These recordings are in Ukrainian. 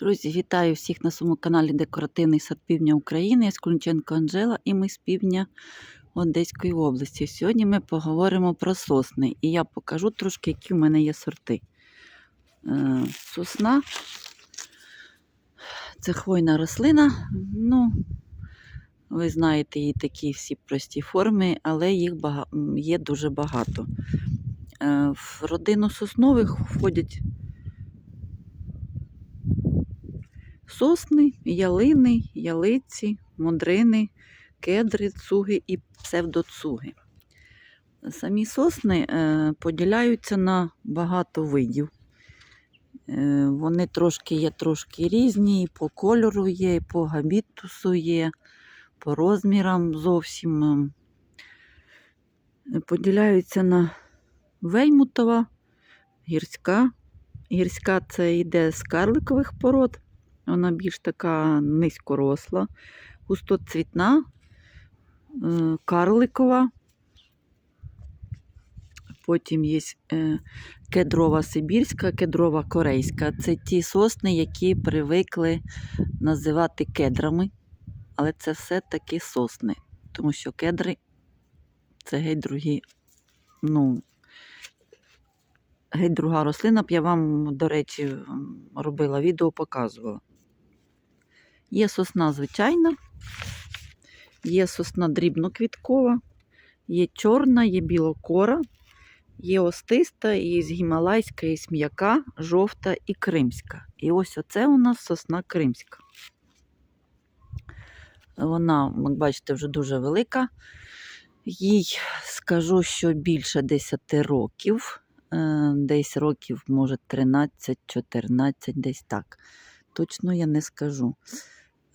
Друзі, вітаю всіх на своєму каналі Декоративний сад Півдня України. Я Скунченко Анжела і ми з півдня Одеської області. Сьогодні ми поговоримо про сосни і я покажу трошки, які в мене є сорти. Е, Сосна це хвойна рослина. Ну, ви знаєте, її такі всі прості форми, але їх є дуже багато. Е, В родину соснових входять сосни, ялини, ялиці, модрини, кедри, цуги і псевдоцуги. Самі сосни е, поділяються на багато видів. Е, вони трошки є трошки різні, і по кольору є, і по габітусу є, по розмірам зовсім. е, Поділяються на веймутова, гірська. Гірська це йде з карликових пород. Вона більш така низькоросла, густоцвітна, е, карликова. Потім є е, кедрова сибірська, кедрова корейська. Це ті сосни, які привикли називати кедрами, але це все-таки сосни, тому що кедри це геть другі, ну, геть друга рослина. Я вам, до речі, робила відео, показувала. Є сосна звичайна, є сосна дрібноквіткова, є чорна, є білокора, є остиста, є гімалайська, є м'яка, жовта і кримська. І ось оце у нас сосна кримська. Вона, як бачите, вже дуже велика. Їй скажу, що більше 10 років, е, десь років, може, 13-14, десь так. Точно я не скажу.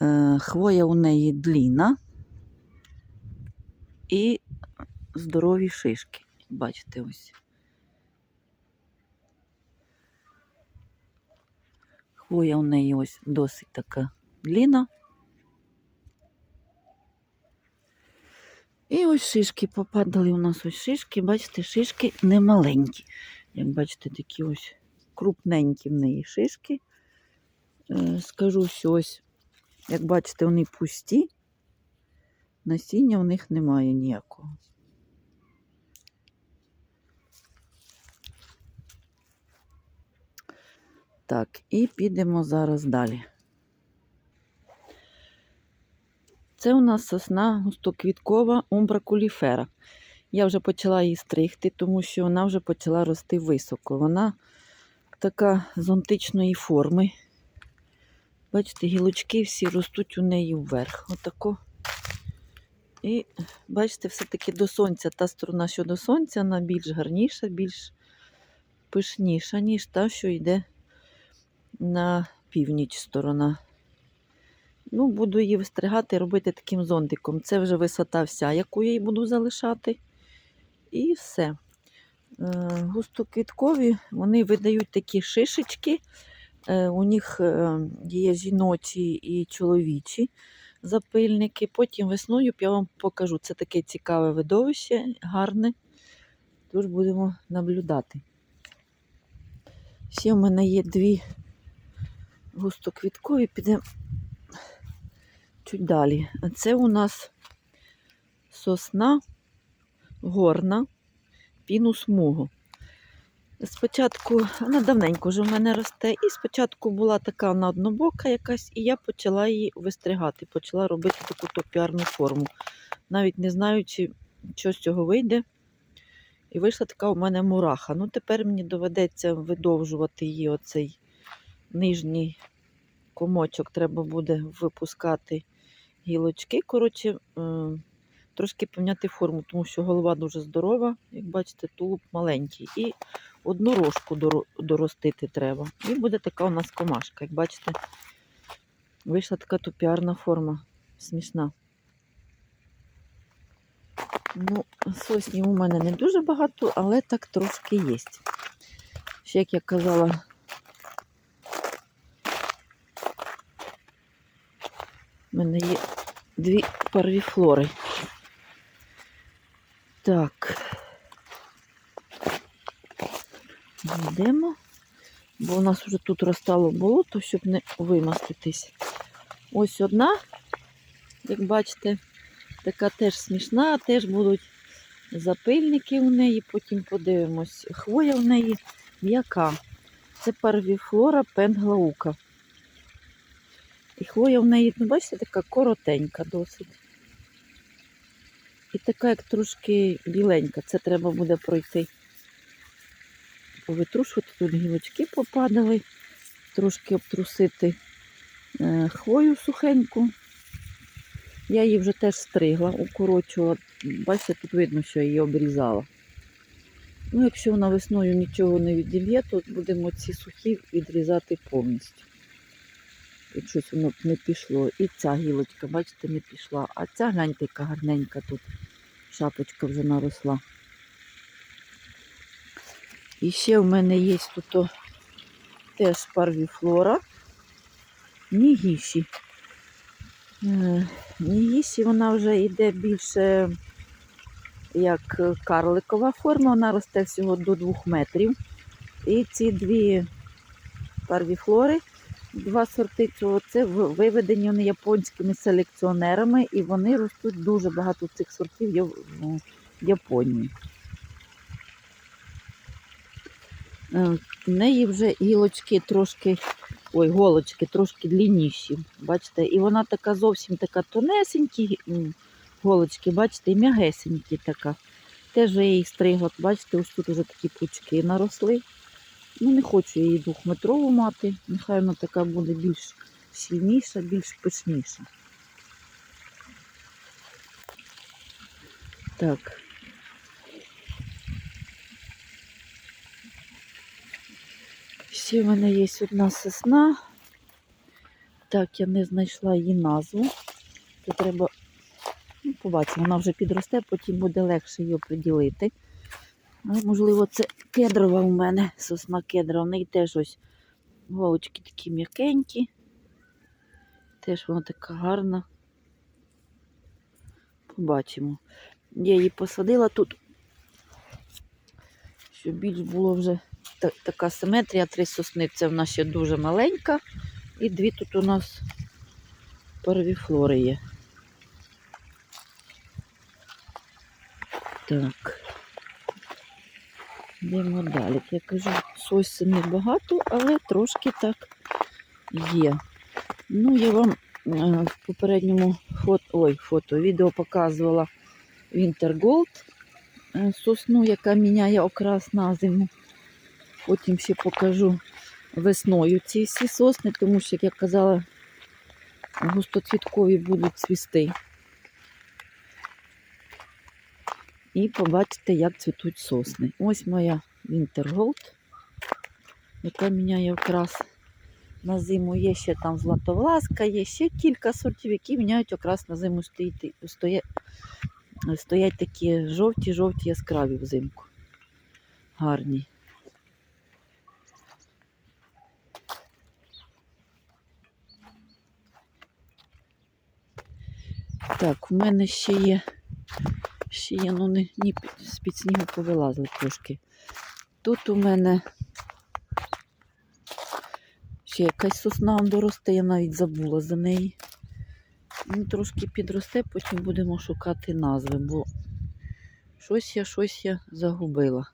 Е, Хвоя у неї длінна і здорові шишки. Бачите, ось. Хвоя у неї ось досить така длінна. І ось шишки попадали у нас ось шишки. Бачите, шишки не маленькі. Як бачите, такі ось крупненькі в неї шишки. Е, Скажу, що ось, як бачите, вони пусті. Насіння в них немає ніякого. Так, і підемо зараз далі. Це у нас сосна густоквіткова умбракуліфера. Я вже почала її стригти, тому що вона вже почала рости високо. Вона така зонтичної форми. Бачите, гілочки всі ростуть у неї вверх. Отако. І бачите, все-таки до сонця. Та сторона, що до сонця, вона більш гарніша, більш пишніша, ніж та, що йде на північ сторона. Ну, буду її вистригати, робити таким зонтиком. Це вже висота вся, яку я її буду залишати. І все. Е, Густоквіткові, вони видають такі шишечки. Е, У них е, є жіночі і чоловічі запильники. Потім весною я вам покажу. Це таке цікаве видовище, гарне. Тож будемо наблюдати. Ще в мене є дві густоквіткові, підемо чуть далі. А це у нас сосна горна, пінус мугу. Спочатку, вона давненько вже в мене росте, і спочатку була така вона однобока якась, і я почала її вистригати, почала робити таку топіарну форму. Навіть не знаючи, що з цього вийде. І вийшла така у мене мураха. Ну, тепер мені доведеться видовжувати її оцей нижній комочок, треба буде випускати гілочки. Коротше, е, трошки поміняти форму, тому що голова дуже здорова, як бачите, тулуб маленький. І одну рожку доростити треба. І буде така у нас комашка. Як бачите, вийшла така тупіарна форма. Смішна. Ну, соснів у мене не дуже багато, але так трошки є. Ще, як я казала, У мене є дві парвіфлори. Так. Йдемо. бо у нас вже тут розстало болото, щоб не вимаститись. Ось одна, як бачите, така теж смішна, теж будуть запильники у неї, потім подивимось. Хвоя в неї м'яка. Це парвіфлора пенглаука. І хвоя в неї, ну, бачите, така коротенька досить. І така, як трошки біленька. Це треба буде пройти. Повитрушувати, тут гілочки попадали, трошки обтрусити е, хвою сухеньку. Я її вже теж стригла, укорочувала. Бачите, тут видно, що я її обрізала. Ну, якщо вона весною нічого не відільє, то будемо ці сухі відрізати повністю. Тут щось воно не пішло. І ця гілочка, бачите, не пішла. А ця гляньте, яка гарненька тут. Шапочка вже наросла. І ще в мене є тут теж парвіфлора. Нігіші. Е, Нігіші вона вже йде більше як карликова форма, вона росте всього до 2 метрів. І ці дві парвіфлори, два сорти цього, це виведені вони японськими селекціонерами, і вони ростуть дуже багато цих сортів ну, в Японії. Е, В неї вже гілочки трошки, ой, голочки трошки длинніші. Бачите, і вона така зовсім така тонесенькі голочки, бачите, і м'ягесенькі така. Теж я її стригла, бачите, ось тут вже такі пучки наросли. Ну, не хочу її двохметрову мати. Нехай вона така буде більш щільніша, більш пишніша. Так. Ще в мене є одна сосна. Так, я не знайшла її назву. Це треба, ну, побачимо, вона вже підросте, потім буде легше її приділити. Але, можливо, це кедрова у мене, сосна кедрова. В неї теж ось голочки такі м'якенькі. Теж вона така гарна. Побачимо. Я її посадила тут, щоб більш було вже така симетрія. Три сосни це в нас ще дуже маленька. І дві тут у нас парвіфлори є. Так. Йдемо далі. Я кажу, сосен небагато, але трошки так є. Ну, я вам е, в попередньому фото, ой, фото, відео показувала Winter Gold е, сосну, яка міняє окрас на зиму. Потім ще покажу весною ці всі сосни, тому що, як я казала, густоцвіткові будуть цвісти. І побачите, як цвітуть сосни. Ось моя Winter Gold, яка міняє окрас на зиму. Є ще там златовласка, є ще кілька сортів, які міняють окрас на зиму. Стоїть, стоять, стоять такі жовті-жовті яскраві взимку. Гарні. Так, в мене ще є, ще є, ну не, ні, з-під снігу повилазили трошки. Тут у мене ще якась сосна доросте, я навіть забула за неї. Ну, трошки підросте, потім будемо шукати назви, бо щось я, щось я загубила.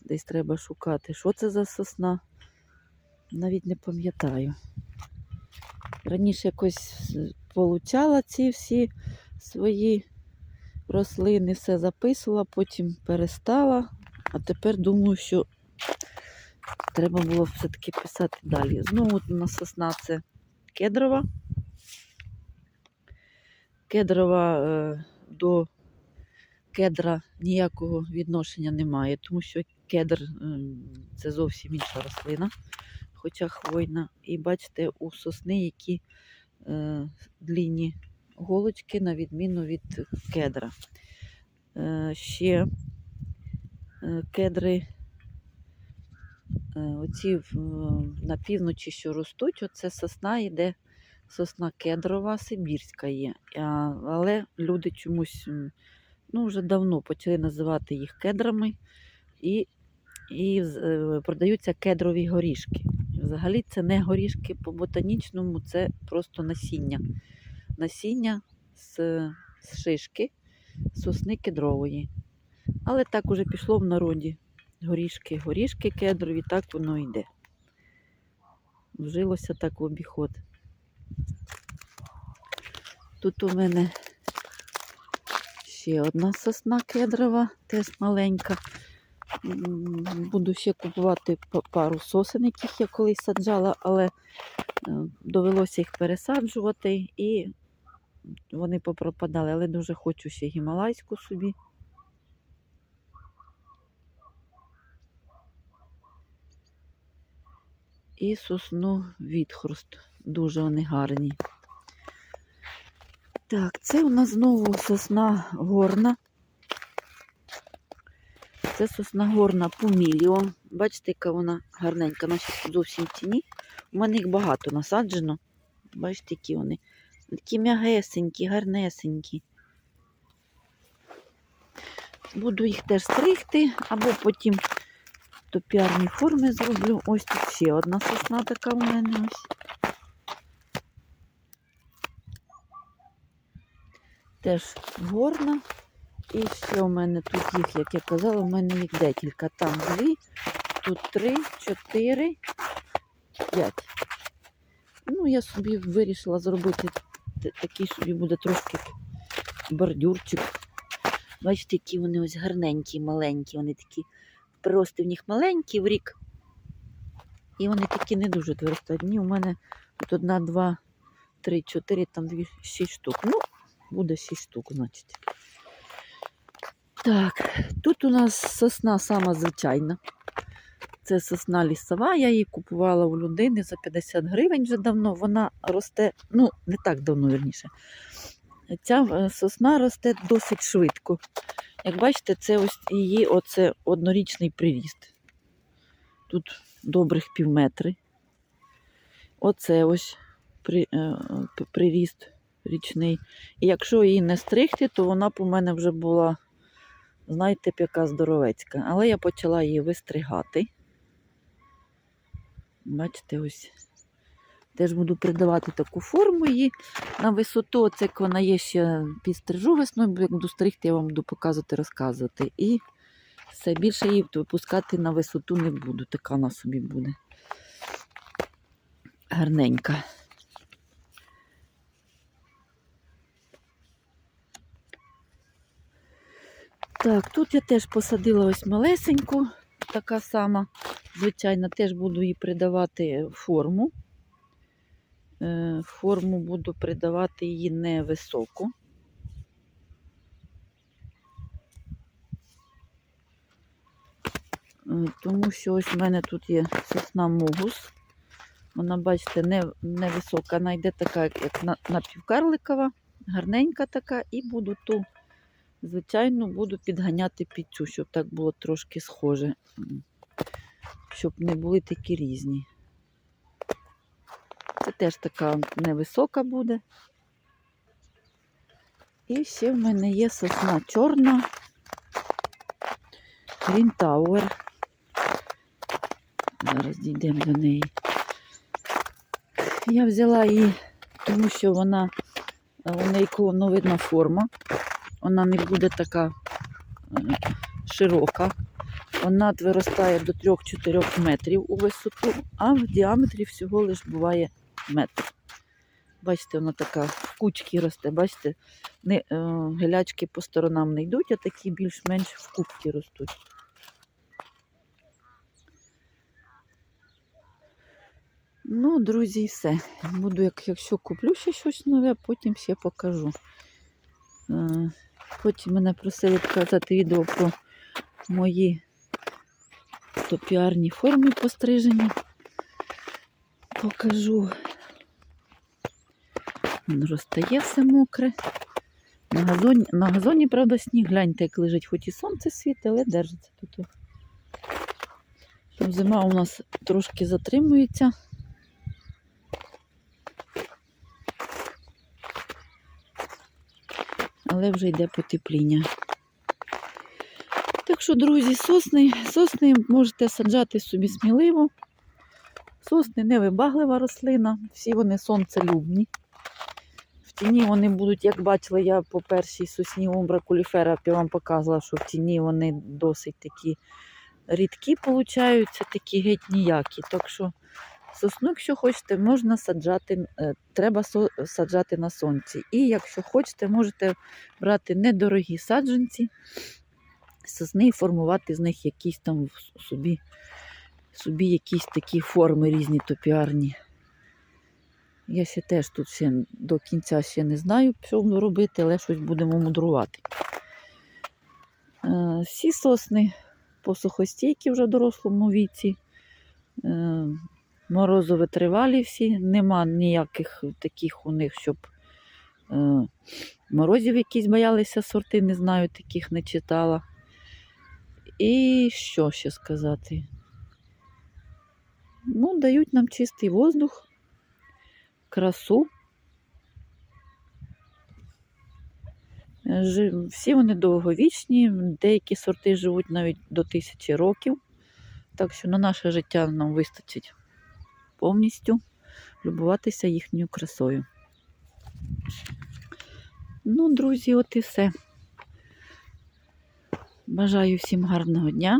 Десь треба шукати. Що це за сосна? Навіть не пам'ятаю. Раніше якось получала ці всі свої рослини, все записувала, потім перестала. А тепер думаю, що треба було все-таки писати далі. Знову у нас сосна це кедрова. Кедрова е, до кедра ніякого відношення немає, тому що кедр е, це зовсім інша рослина, хоча хвойна. І бачите, у сосни, які длінні голочки, на відміну від кедра. Е, ще е, кедри, е, оці на півночі, що ростуть, оце сосна йде, сосна кедрова, сибірська є. Але люди чомусь ну, вже давно почали називати їх кедрами і і е, продаються кедрові горішки. Взагалі це не горішки по ботанічному, це просто насіння. Насіння з, з шишки сосни кедрової. Але так уже пішло в народі. Горішки, горішки кедрові, так воно йде. Вжилося так в обіход. Тут у мене ще одна сосна кедрова, теж маленька. Буду ще купувати пару сосен, яких я колись саджала, але е, довелося їх пересаджувати і вони попропадали, але дуже хочу ще гімалайську собі. І сосну відхруст. Дуже вони гарні. Так, це у нас знову сосна горна. Це сосна горна Пуміліо. Бачите, яка вона гарненька, вона зовсім в тіні. У мене їх багато насаджено. Бачите, які вони. Такі м'ягесенькі, гарнесенькі. Буду їх теж стригти, або потім топіарні форми зроблю. Ось тут ще одна сосна така у мене ось. Теж горна. І ще у мене тут їх, як я казала, у мене їх декілька. Там дві, тут три, чотири, п'ять. Ну, я собі вирішила зробити такий собі буде трошки бордюрчик. Бачите, які вони ось гарненькі, маленькі. Вони такі прирости в них маленькі в рік. І вони такі не дуже твердостні. У мене тут одна, два, три, чотири, там дві, шість штук. Ну, буде шість штук, значить. Так, тут у нас сосна сама звичайна. Це сосна лісова, я її купувала у людини за 50 гривень вже давно. Вона росте, ну, не так давно, вірніше. Ця е, сосна росте досить швидко. Як бачите, це ось її оце однорічний приріст. Тут добрих півметри. Оце ось при, е, приріст річний. І якщо її не стригти, то вона б у мене вже була, знаєте, яка здоровецька. Але я почала її вистригати. Бачите, ось. Теж буду придавати таку форму її на висоту. Оце як вона є ще підстрижу весною, як буду стригти, я вам буду показувати, розказувати. І все більше її випускати на висоту не буду. Така вона собі буде. Гарненька. Так, тут я теж посадила ось малесеньку, така сама. Звичайно, теж буду їй придавати форму. Е, Форму буду придавати її невисоку. Е, Тому що ось в мене тут є сосна мугус. Вона, бачите, не, невисока, вона йде така, як напівкарликова, гарненька така, і буду ту, звичайно, буду підганяти під цю, щоб так було трошки схоже, щоб не були такі різні. Це теж така невисока буде. І ще в мене є сосна чорна Green Tower. Зараз дійдемо до неї. Я взяла її, тому що вона у неї колоновидна форма. Вона не буде така е, широка. Вона виростає до 3-4 метрів у висоту, а в діаметрі всього лиш буває метр. Бачите, вона така в кучки росте. Бачите, не, е, гелячки по сторонам не йдуть, а такі більш-менш в кубки ростуть. Ну, друзі, і все. Буду, як, якщо куплю ще щось нове, потім ще покажу. Е, Потім мене просили показати відео про мої топіарні форми пострижені. Покажу. Він розтає все мокре. На газоні, на газоні, правда, сніг, гляньте, як лежить, хоч і сонце світить, але держиться тут. Там зима у нас трошки затримується. Але вже йде потепління. Так що, друзі, сосни, сосни можете саджати собі сміливо. Сосни невибаглива рослина, всі вони сонцелюбні. В тіні вони будуть, як бачила, я по першій сосні умбра куліфера вам показувала, що в тіні вони досить такі рідкі получаються, такі геть ніякі. Так що сосну, якщо хочете, можна саджати, е, треба саджати на сонці. І якщо хочете, можете брати недорогі саджанці, сосни і формувати з них якісь там собі, собі якісь такі форми різні топіарні. Я ще теж тут ще до кінця ще не знаю, що буду робити, але щось будемо мудрувати. Е, Всі сосни посухостійкі вже в дорослому віці. Е, Морозовитривалі всі, нема ніяких таких у них, щоб е, морозів якісь боялися сорти, не знаю, таких не читала. І що ще сказати? Ну, дають нам чистий воздух, красу. Всі вони довговічні, деякі сорти живуть навіть до тисячі років. Так що на наше життя нам вистачить повністю любуватися їхньою красою. Ну, друзі, от і все. Бажаю всім гарного дня.